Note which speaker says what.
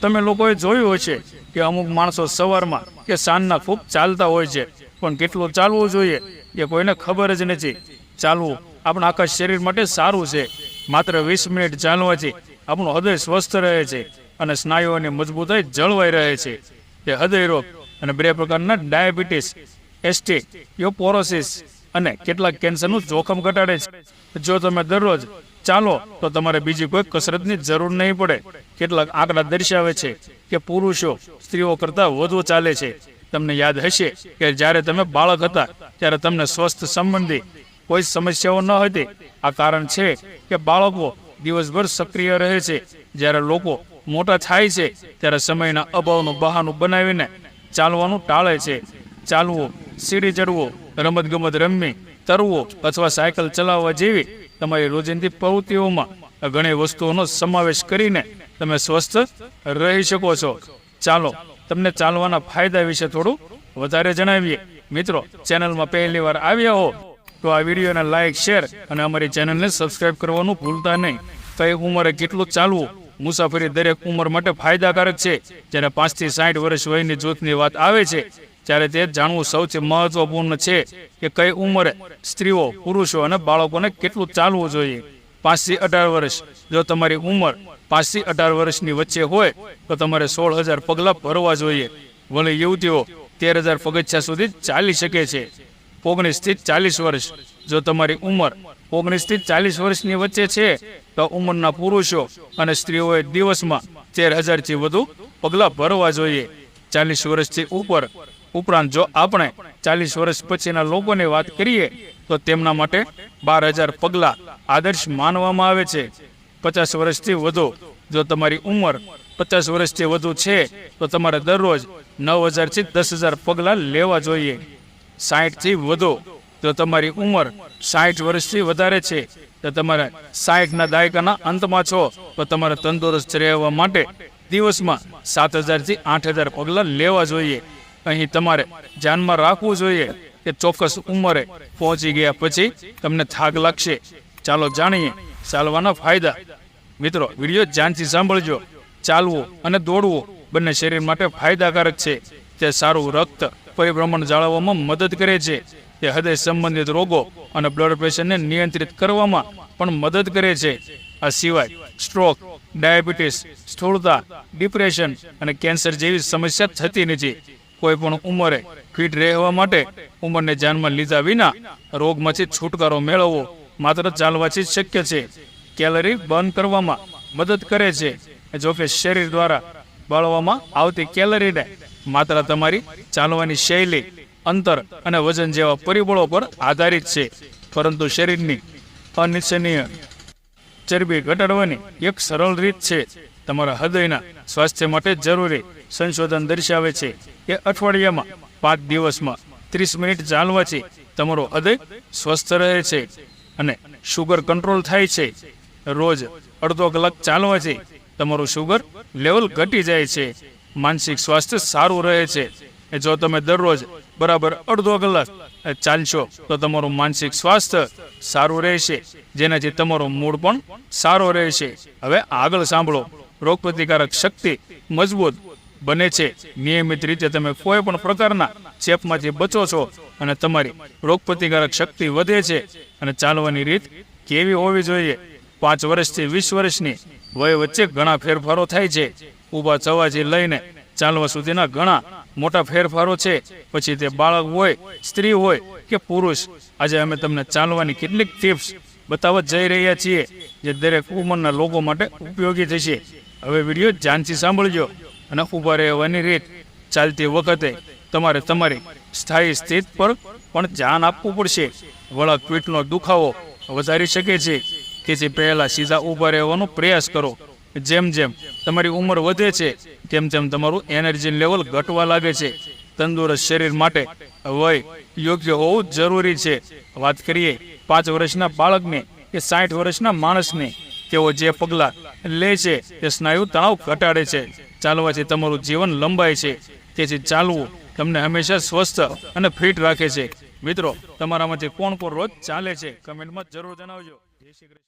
Speaker 1: તમે લોકોએ જોયું હશે કે અમુક માણસો સવારમાં કે સાંજના ખૂબ ચાલતા હોય છે. પણ કેટલું ચાલવું જોઈએ એ કોઈને ખબર જ નથી. ચાલવું આપણા આખા શરીર માટે સારું છે. માત્ર વીસ મિનિટ ચાલવાથી આપણું હૃદય સ્વસ્થ રહે છે અને સ્નાયુઓની મજબૂતાઈ જળવાઈ રહે છે. તે હૃદય રોગ અને બે પ્રકારના ડાયાબિટીસ, એસ્ટી યોપોરોસિસ અને કેટલાક કેન્સરનું જોખમ ઘટાડે છે. જો તમે દરરોજ ચાલો, તો તમારે બીજી કોઈ કસરતની જરૂર નહીં પડે. કેટલાક આંકડા દર્શાવે છે કે પુરુષો સ્ત્રીઓ કરતાં વધુ ચાલે છે. તમને યાદ હશે કે જ્યારે તમે બાળક હતા, ત્યારે તમને સ્વસ્થ સંબંધી કોઈ સમસ્યાઓ ન હતી. આ કારણ છે કે બાળકો દિવસભર સક્રિય રહે છે. જ્યારે લોકો મોટા થાય છે, ત્યારે સમયના અભાવનું બહાનું બનાવીને ચાલવાનું ટાળે છે. ચાલવું, સીડી ચડવું, રમતગમત રમવી, તરવું અથવા સાયકલ ચલાવવા જેવી તમારી રોજિંદી પ્રવૃત્તિઓમાં ઘણી વસ્તુઓનો સમાવેશ કરીને તમે સ્વસ્થ રહી શકો છો. ચાલો, તમને ચાલવાના ફાયદા વિશે થોડું વધારે જણાવીએ. મિત્રો, ચેનલમાં પહેલી વાર આવ્યા હો, તો આ વિડીયોને લાઇક શેર અને અમારી ચેનલને સબસ્ક્રાઇબ કરવાનું ભૂલતા નહીં. કઈ ઉંમરે કેટલું ચાલવું? મુસાફરી દરેક ઉંમર માટે ફાયદાકારક છે. જ્યારે પાંચથી સાઠ વર્ષ વયની જૂથની વાત આવે છે ત્યારે તે જાણવું સૌથી મહત્વપૂર્ણ છે કે કઈ ઉંમરે સ્ત્રીઓ, પુરુષો અને બાળકોને કેટલું ચાલવું જોઈએ. પાંચથી અઢાર વર્ષ. જો તમારી ઉંમર પાંચથી અઢાર વર્ષની વચ્ચે હોય, તો તમારે સોળ હજાર પગલાં ભરવા જોઈએ. ભલે યુવતીઓ તેર હજાર પગથિયા સુધી ચાલી શકે છે. ઓગણીસથી ચાલીસ વર્ષ. જો તમારી ઉંમર ઓગણીસથી ચાલીસ વર્ષની વચ્ચે છે, તો ઉંમરના પુરુષો અને સ્ત્રીઓએ દિવસમાં તેર હજારથી વધુ પગલાં ભરવા જોઈએ. ચાલીસ વર્ષથી ઉપર ઉપરાંત જો આપણે ચાલીસ વર્ષ પછીના લોકોને વાત કરીએ, તો તેમના માટે બાર હજાર પગલાં આદર્શ માનવામાં આવે છે. પચાસ વર્ષથી વધુ જો તમારી ઉંમર પચાસ વર્ષથી વધુ છે, તો તમારે દરરોજ નવ હજારથી દસ હજાર પગલાં લેવા જોઈએ. સાહીઠથી વધુ જો તમારી ઉંમર સાહીઠ વર્ષથી વધારે છે, તો તમારે સાહીઠના દાયકાના અંતમાં છો, તો તમારે તંદુરસ્ત રહેવા માટે દિવસમાં સાત હજારથી આઠ હજાર પગલાં લેવા જોઈએ. અહીં તમારે ધ્યાનમાં રાખવું જોઈએ કે ચોક્કસ ઉંમરે પહોંચી ગયા પછી તમને થાક લાગશે. ચાલો જાણીએ ચાલવાના ફાયદા. મિત્રો, વીડિયો ધ્યાનથી સાંભળજો. ચાલવું અને દોડવું બંને શરીર માટે ફાયદાકારક છે. તે સારું રક્ત પરિભ્રમણ જાળવવામાં મદદ કરે છે. તે હૃદય સંબંધિત રોગો અને બ્લડ પ્રેશરને નિયંત્રિત કરવામાં પણ મદદ કરે છે. આ સિવાય સ્ટ્રોક ડાયાબિટીસ સ્થૂળતા ડિપ્રેશન અને કેન્સર જેવી સમસ્યા થતી નથી. કોઈ પણ ઉંમરે ફિટ રહેવા માટે ઉંમરને ધ્યાનમાં લીધા વિના રોગમાંથી છુટકારો મેળવવો માત્ર ચાલવાથી જ શક્ય છે. કેલરી બર્ન કરવામાં મદદ કરે છે. જોકે શરીર દ્વારા બાળવામાં આવતી કેલરીને માત્ર તમારી ચાલવાની શૈલી, અંતર અને વજન જેવા પરિબળો પર આધારિત છે. પરંતુ શરીરની અનિચ્છનીય ચરબી ઘટાડવાની એક સરળ રીત છે. તમારા હૃદયના સ્વાસ્થ્ય માટે જરૂરી સંશોધન દર્શાવે છે કે અઠવાડિયામાં પાંચ દિવસમાં ત્રીસ મિનિટ ચાલવાથી તમારો હૃદય સ્વસ્થ રહે છે અને શુગર કંટ્રોલ થાય છે. રોજ અડધો કલાક ચાલવાથી તમારું શુગર લેવલ ઘટી જાય છે. માનસિક સ્વાસ્થ્ય સારું રહે છે. જો તમે દરરોજ બરાબર અડધો કલાક ચાલશો, તો તમારું માનસિક સ્વાસ્થ્ય સારું રહેશે. જેનાથી તમારો મૂડ પણ સારો રહેશે. હવે આગળ સાંભળો. રોગપ્રતિકારક શક્તિ મજબૂત બને છે. નિયમિત રીતે તમે કોઈ પણ પ્રકારના ચેપમાંથી બચો છો અને તમારી રોગપ્રતિકારક શક્તિ વધે છે અને ચાલવાની રીત કેવી હોવી જોઈએ? પાંચ વર્ષથી વીસ વર્ષની વય વચ્ચે ઘણા ફેરફારો થાય છે. ઊભા થવાથી લઈને ચાલવા સુધીના ઘણા મોટા ફેરફારો છે. પછી તે બાળક હોય, સ્ત્રી હોય કે પુરુષ, આજે અમે તમને ચાલવાની કેટલીક ટિપ્સ બતાવવા જઈ રહ્યા છીએ જે દરેક ઉંમરના લોકો માટે ઉપયોગી થશે. હવે વીડિયો ધ્યાનથી સાંભળજો અને ઊભા રહેવાની રીત ચાલતી વખતે તમારે તમારી સ્થાયી સ્થિત પર પણ ધ્યાન આપવું પડશે. વળા પીઠનો દુખાવો વધારી શકે છે. તેથી પહેલાં સીધા ઊભા રહેવાનો પ્રયાસ કરો. જેમ જેમ તમારી ઉંમર વધે છે, તેમ તેમ તમારું એનર્જી લેવલ ઘટવા લાગે છે. તંદુરસ્ત શરીર માટે વય યોગ્ય હોવું જરૂરી છે. વાત કરીએ પાંચ વર્ષના બાળકને કે સાઠ વર્ષના માણસને. તેઓ જે પગલાં લે છે તે સ્નાયુ તણાવ ઘટાડે છે. ચાલવાથી તમારું જીવન લંબાય છે. તેથી ચાલવું તમને હંમેશા સ્વસ્થ અને ફિટ રાખે છે. મિત્રો, તમારામાંથી કોણ કોણ રોજ ચાલે છે? કમેન્ટમાં જરૂર જણાવજો. જય શ્રી કૃષ્ણ.